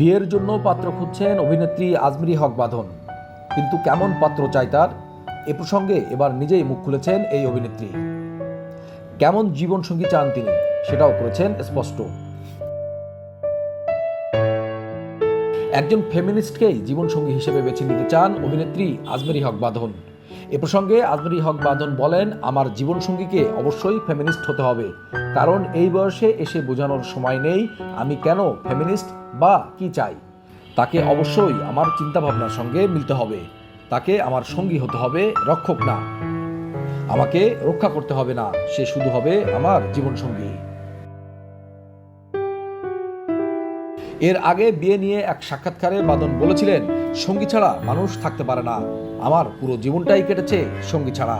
বিয়ের জন্য পাত্র খুঁজছেন অভিনেত্রী আজমিরি হক বাঁধন। কিন্তু কেমন পাত্র চাই তার? এ প্রসঙ্গে এবার নিজেই মুখ খুলেছেন এই অভিনেত্রী। কেমন জীবনসঙ্গী চান তিনি? সেটাও করেছেন স্পষ্ট। একজন ফেমিনিস্টকেই জীবনসঙ্গী হিসেবে বেছে নিতে চান অভিনেত্রী আজমেরি হক বাঁধন। এ প্রসঙ্গে আজমেরি হক বাঁধন বলেন, আমার জীবনসঙ্গীকে অবশ্যই ফেমিনিস্ট হতে হবে। কারণ এই বয়সে এসে বোঝানোর সময় নেই আমি কেন ফেমিনিস্ট বা কি চাই। তাকে অবশ্যই আমার চিন্তাভাবনার সঙ্গে মিলতে হবে। তাকে আমার সঙ্গী হতে হবে, রক্ষক না। আমাকে রক্ষা করতে হবে না, সে শুধু হবে আমার জীবনসঙ্গী। এর আগে বিয়ে নিয়ে এক সাক্ষাৎকারে বাদন বলেছিলেন সঙ্গী ছাড়া মানুষ থাকতে পারে না। আমার পুরো জীবনটাই কেটেছে সঙ্গী ছাড়া।